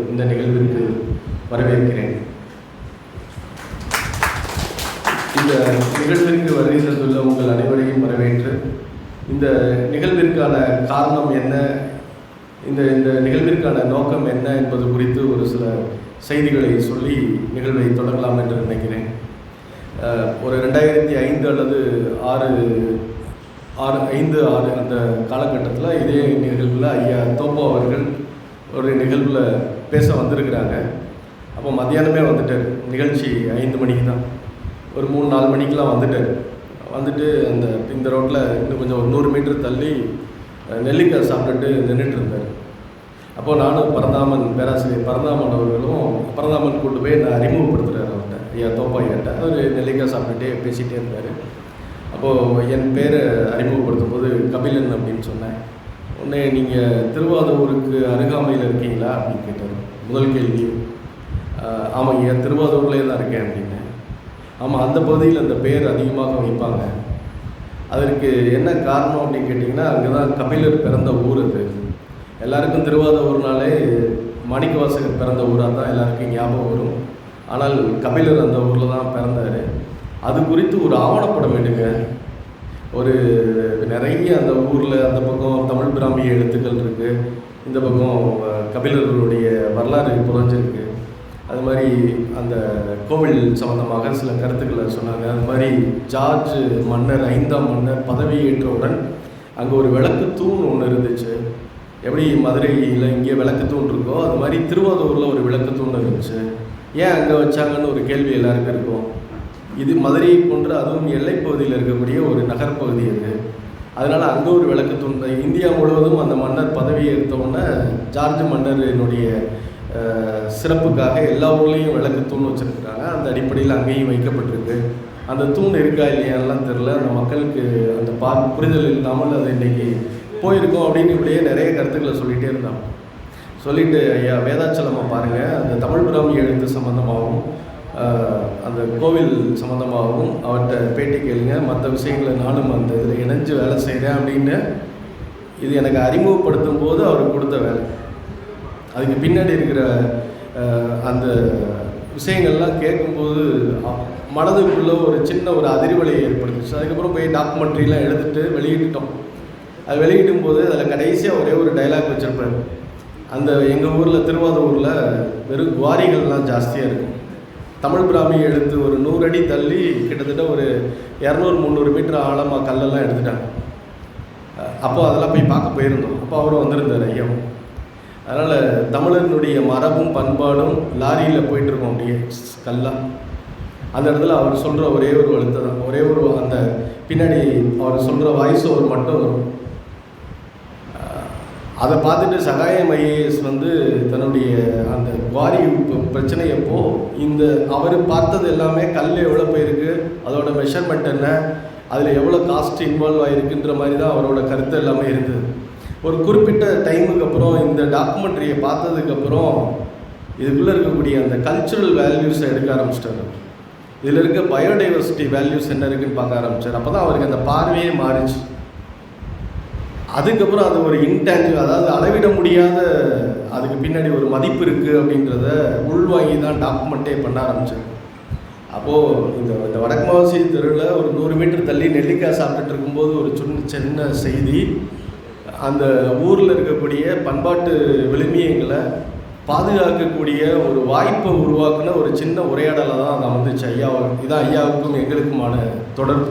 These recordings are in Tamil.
இந்த நிகழ்விற்கு வரவேற்கிறேன். இந்த நிகழ்விற்கு வருகை தந்துள்ள உங்கள் அனைவரையும் வரவேற்று இந்த நிகழ்விற்கான காரணம் என்ன இந்த இந்த நிகழ்விற்கான நோக்கம் என்ன என்பது குறித்து ஒரு சில செய்திகளை சொல்லி நிகழ்வை தொடங்கலாம் என்று நினைக்கிறேன். ஒரு ரெண்டாயிரத்தி ஐந்து அல்லது ஆறு ஆறு ஐந்து ஆறு அந்த காலகட்டத்தில் இதே நிகழ்வில் ஐயா தோப்போ அவர்கள் ஒரு நிகழ்வில் பேச வந்திருக்கிறாங்க. அப்போ மத்தியானமே வந்துட்டார். நிகழ்ச்சி ஐந்து மணிக்கு தான். ஒரு மூணு நாலு மணிக்கெலாம் வந்துட்டார். வந்துட்டு அந்த இந்த ரோட்டில் இன்னும் கொஞ்சம் ஒரு நூறு மீட்டர் தள்ளி நெல்லிக்காய் சாப்பிட்டுட்டு நின்றுட்டு இருந்தார். அப்போது நானும் பரந்தாமன் பேராசிரியர் பரந்தாமன் அவர்களும் பரந்தாமன் கூட்டு போய் நான் அறிமுகப்படுத்துகிறார் அவர்கிட்ட. ஐயா தோப்பா ஐயாட்ட. அவர் நெல்லிக்காய் சாப்பிட்டுட்டே பேசிகிட்டே இருந்தார். அப்போது என் பேரை அறிமுகப்படுத்தும் போது கபிலன் அப்படின்னு சொன்னேன். உடனே நீங்கள் திருவாதூருக்கு அருகாமையில் இருக்கீங்களா அப்படின்னு கேட்டார். முதல் கேள்வி ஆமாம் ஏன் திருவாதூர்லேயே தான் இருக்கேன் அப்படின்னேன் ஆமாம் அந்த பகுதியில் அந்த பேர் அதிகமாக வைப்பாங்க. அதற்கு என்ன காரணம் அப்படின்னு கேட்டிங்கன்னா அங்கே தான் கபிலர் பிறந்த ஊர் அது. எல்லாருக்கும் திருவாதூர்னாலே மாணிக்கவாசகர் பிறந்த ஊராக தான் எல்லாருக்கும் ஞாபகம் வரும். ஆனால் கபிலர் அந்த ஊரில் தான் பிறந்தார். அது குறித்து ஒரு ஆவணப்படம் எடுங்க. ஒரு நிறைய அந்த ஊரில் அந்த பக்கம் தமிழ் பிராமிய எழுத்துக்கள் இருக்குது இந்த பக்கம் கபிலர்களுடைய வரலாறு புதஞ்சிருக்கு அது மாதிரி அந்த கோவில் சம்மந்தமாக சில கருத்துக்களை சொன்னாங்க. அது மாதிரி ஜார்ஜ் மன்னர் ஐந்தாம் மன்னர் பதவி ஏற்றவுடன் அங்கே ஒரு விளக்கு தூண் ஒன்று இருந்துச்சு. எப்படி மதுரையில் இங்கே விளக்கு தூண் இருக்கோ அது மாதிரி திருவாரூரில் ஒரு விளக்கு தூண் இருந்துச்சு. ஏன் அங்கே வச்சாங்கன்னு ஒரு கேள்வி எல்லாருக்கும் இருக்கும். இது மதுரையை போன்று அதுவும் எல்லைப்பகுதியில் இருக்கக்கூடிய ஒரு நகர்ப்பகுதி அது. அதனால் அங்கே ஒரு விளக்கு தூண் இந்தியா முழுவதும் அந்த மன்னர் பதவியை எடுத்தவுடனே ஜார்ஜ் மன்னரினுடைய சிறப்புக்காக எல்லா ஊர்லேயும் விளக்கு தூண் வச்சுருக்குறாங்க. அந்த அடிப்படையில் அங்கேயும் வைக்கப்பட்டிருக்கு. அந்த தூண் இருக்கா இல்லையான்லாம் தெரில அந்த மக்களுக்கு அந்த பா புரிதல் இல்லாமல் அது இன்றைக்கி போயிருக்கோம் அப்படின்னு இப்படியே நிறைய கருத்துக்களை சொல்லிகிட்டே இருந்தாங்க. சொல்லிட்டு ஐயா வேதாச்சலமாக பாருங்கள் அந்த தமிழ் பிராமி எழுத்து சம்மந்தமாகவும் அந்த கோவில் சம்மந்தமாகவும் அவர்கிட்ட பேட்டி கேளுங்க. மற்ற விஷயங்களை நானும் அந்த இதில் இணைஞ்சு வேலை செய்கிறேன் அப்படின்னு இது எனக்கு அறிமுகப்படுத்தும் போது அவர் கொடுத்த வேலை. அதுக்கு பின்னாடி இருக்கிற அந்த விஷயங்கள்லாம் கேட்கும்போது மனதுக்குள்ளே ஒரு சின்ன ஒரு அதிர்வலையை ஏற்படுத்துச்சு. அதுக்கப்புறம் போய் டாக்குமெண்ட்ரிலாம் எடுத்துகிட்டு வெளியிட்டுட்டோம். அது வெளியிடும் போது அதில் கடைசியாக ஒரே ஒரு டைலாக் வச்சுருப்பாரு. அந்த எங்கள் ஊரில் திருவாரூரில் வெறும் குவாரிகள்லாம் ஜாஸ்தியாக இருக்கும். தமிழ் பிராமி எடுத்து ஒரு நூறு அடி தள்ளி கிட்டத்தட்ட ஒரு இரநூறு முந்நூறு மீட்டர் ஆழமாக கல்லெல்லாம் எடுத்துட்டாங்க. அப்போது அப்போ அதெல்லாம் போய் பார்க்க போயிருந்தோம். அப்போ அவரும் வந்திருந்தார் ஐயாவும். அதனால் தமிழனுடைய மரபும் பண்பாடும் லாரியில் போயிட்டுருக்கோம் அப்படியே கல்லாக அந்த இடத்துல அவர் சொல்கிற ஒரே ஒரு எழுத்து தான். ஒரே ஒரு அந்த பின்னாடி அவர் சொல்கிற வாய்ஸ் ஓவர் மட்டும் வரும். அதை பார்த்துட்டு சகாயம் ஐஏஎஸ் வந்து தன்னுடைய அந்த குவாரி ப- பிரச்சனையப்போ இந்த அவர் பார்த்தது எல்லாமே கல் எவ்வளோ போயிருக்கு அதோட மெஷர்மெண்ட் என்ன அதில் எவ்வளோ காஸ்ட் இன்வால்வ் ஆகிருக்குன்ற மாதிரி தான் அவரோட கருத்து எல்லாமே இருந்தது. ஒரு குறிப்பிட்ட டைமுக்கு அப்புறம் இந்த டாக்குமெண்ட்ரியை பார்த்ததுக்கப்புறம் இதுக்குள்ளே இருக்கக்கூடிய அந்த கல்ச்சுரல் வேல்யூஸை எடுக்க ஆரம்பிச்சிட்டாரு இதில் இருக்க பயோடைவர்சிட்டி வேல்யூஸ் என்ன இருக்குன்னு பார்க்க ஆரம்பித்தார் அப்போ தான் அவருக்கு அந்த பார்வையே மாறிச்சு. அதுக்கப்புறம் அது ஒரு இன்டேஞ்சிபிள் அதாவது அளவிட முடியாத அதுக்கு பின்னாடி ஒரு மதிப்பு இருக்குது அப்படின்றத உள்வாங்கி தான் டாக்குமெண்ட்டே பண்ண ஆரம்பிச்சார் அப்போது இந்த இந்த வடக்குமாவசி தெருவில் ஒரு நூறு மீட்டர் தள்ளி நெல்லிக்காய் சாப்பிட்டுட்டு இருக்கும்போது ஒரு சின்ன சின்ன செய்தி. அந்த ஊரில் இருக்கக்கூடிய பண்பாட்டு விளிமியங்களை பாதுகாக்கக்கூடிய ஒரு வாய்ப்பை உருவாக்குன ஒரு சின்ன உரையாடலை தான் நான் வந்துச்சு. ஐயாவுக்கு இதான் ஐயாவுக்கும் எங்களுக்குமான தொடர்பு.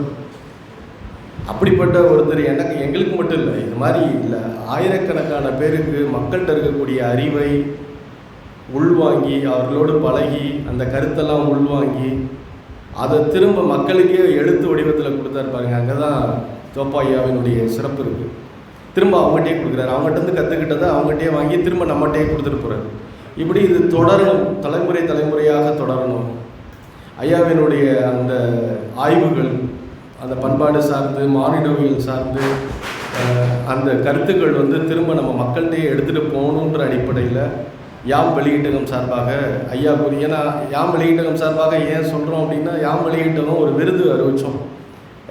அப்படிப்பட்ட ஒருத்தர் எனக்கு எங்களுக்கு மட்டும் இல்லை இது மாதிரி இல்லை ஆயிரக்கணக்கான பேருக்கு மக்கள்கிட்ட இருக்கக்கூடிய அறிவை உள்வாங்கி அவர்களோடு பழகி அந்த கருத்தெல்லாம் உள்வாங்கி அதை திரும்ப மக்களுக்கே எழுத்து வடிவத்தில் கொடுத்தாரு பாருங்க அங்கே தான் தோப்பாயாவினுடைய சிறப்பு இருக்குது திரும்ப அவங்ககிட்டயே கொடுக்குறாரு. அவங்ககிட்டருந்து கற்றுக்கிட்டதை அவங்ககிட்டயே வாங்கி திரும்ப நம்மகிட்டயே கொடுத்துட்டு போகிறாரு இப்படி இது தொடரணும் தலைமுறை தலைமுறையாக தொடரணும். ஐயாவினுடைய அந்த ஆய்வுகள் அந்த பண்பாடு சார்ந்து மானிடவியல் சார்ந்து அந்த கருத்துக்கள் வந்து திரும்ப நம்ம மக்கள்கிட்டயே எடுத்துகிட்டு போகணுன்ற அடிப்படையில் யாம் வெளியீட்டகம் சார்பாக ஐயா கூறி ஏன்னா யாம் வெளியீட்டகம் சார்பாக ஏன் சொல்கிறோம் அப்படின்னா யாம் வெளியீட்டகம் ஒரு விருது அறிவிச்சோம்.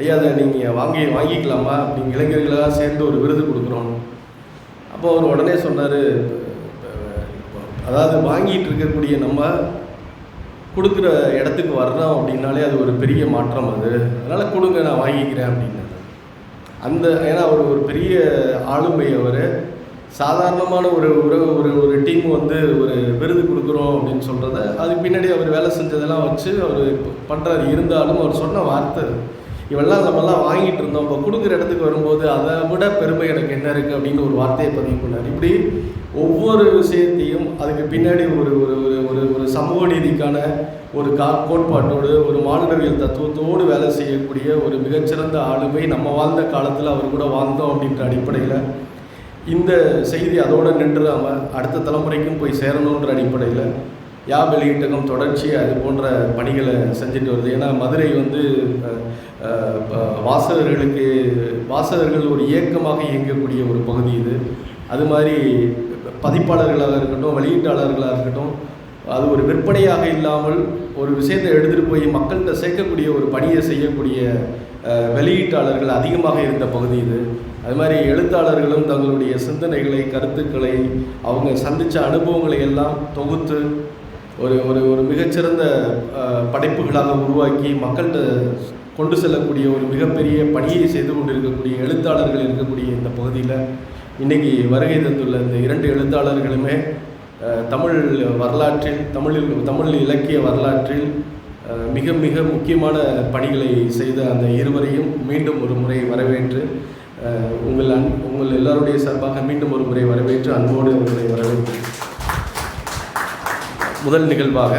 ஐயா அதை நீங்கள் வாங்கி வாங்கிக்கலாமா? அப்படி இளைஞர்களாக சேர்ந்து ஒரு விருது கொடுக்குறோம். அப்போ அவர் உடனே சொன்னார் அதாவது வாங்கிட்டு இருக்கக்கூடிய நம்ம கொடுக்குற இடத்துக்கு வர்றோம் அப்படின்னாலே அது ஒரு பெரிய மாற்றம் அது. அதனால் கொடுங்க நான் வாங்கிக்கிறேன் அப்படின்னாரு. அந்த ஏன்னா அவர் ஒரு பெரிய ஆளுமை அவர். சாதாரணமான ஒரு ஒரு ஒரு ஒரு டீம் வந்து ஒரு விருது கொடுக்குறோம் அப்படின்னு சொல்கிறத அதுக்கு பின்னாடி அவர் வேலை செஞ்சதெல்லாம் வச்சு அவர் பண்ணுறாரு இருந்தாலும் அவர் சொன்ன வார்த்தை இவெல்லாம் நம்மெல்லாம் வாங்கிட்டு இருந்தோம். இப்போ கொடுக்குற இடத்துக்கு வரும்போது அதை விட பெருமை எனக்கு என்ன இருக்குது அப்படின்னு ஒரு வார்த்தையை பதிவு பண்ணார். இப்படி ஒவ்வொரு விஷயத்தையும் அதுக்கு பின்னாடி ஒரு ஒரு ஒரு ஒரு ஒரு சமூக நீதிக்கான ஒரு கா கோட்பாட்டோடு ஒரு மானுடவியல் தத்துவத்தோடு வேலை செய்யக்கூடிய ஒரு மிகச்சிறந்த ஆளுமை நம்ம வாழ்ந்த காலத்தில் அவர் கூட வாழ்ந்தோம் அப்படின்ற அடிப்படையில் இந்த செய்தி அதோடு நின்றுடாமல் அடுத்த தலைமுறைக்கும் போய் சேரணுன்ற அடிப்படையில் யாப் வெளியீட்டகம் தொடர்ச்சியாக அது போன்ற பணிகளை செஞ்சுட்டு வருது. ஏன்னா மதுரை வந்து வாசகர்களுக்கு வாசகர்கள் ஒரு இயக்கமாக இயங்கக்கூடிய ஒரு பகுதி இது. அது மாதிரி பதிப்பாளர்களாக இருக்கட்டும் வெளியீட்டாளர்களாக இருக்கட்டும் அது ஒரு விற்பனையாக இல்லாமல் ஒரு விஷயத்தை எடுத்துகிட்டு போய் மக்கள்கிட்ட சேர்க்கக்கூடிய ஒரு பணியை செய்யக்கூடிய வெளியீட்டாளர்கள் அதிகமாக இருந்த பகுதி இது. அது மாதிரி எழுத்தாளர்களும் தங்களுடைய சிந்தனைகளை கருத்துக்களை அவங்க சந்தித்த அனுபவங்களை எல்லாம் தொகுத்து ஒரு ஒரு ஒரு மிகச்சிறந்த படைப்புகளாக உருவாக்கி மக்கள்கிட்ட கொண்டு செல்லக்கூடிய ஒரு மிகப்பெரிய பணியை செய்து கொண்டிருக்கக்கூடிய எழுத்தாளர்கள் இருக்கக்கூடிய இந்த பகுதியில் இன்றைக்கி வருகை தந்துள்ள இந்த இரண்டு எழுத்தாளர்களுமே தமிழ் வரலாற்றில் தமிழில் தமிழ் இலக்கிய வரலாற்றில் மிக மிக முக்கியமான பணிகளை செய்த அந்த இருவரையும் மீண்டும் ஒரு முறை வரவேற்று உங்கள் அன் உங்கள் எல்லாருடைய சார்பாக மீண்டும் ஒரு முறை வரவேற்று அன்போடு உங்களை வரவேற்று முதல் நிகழ்வாக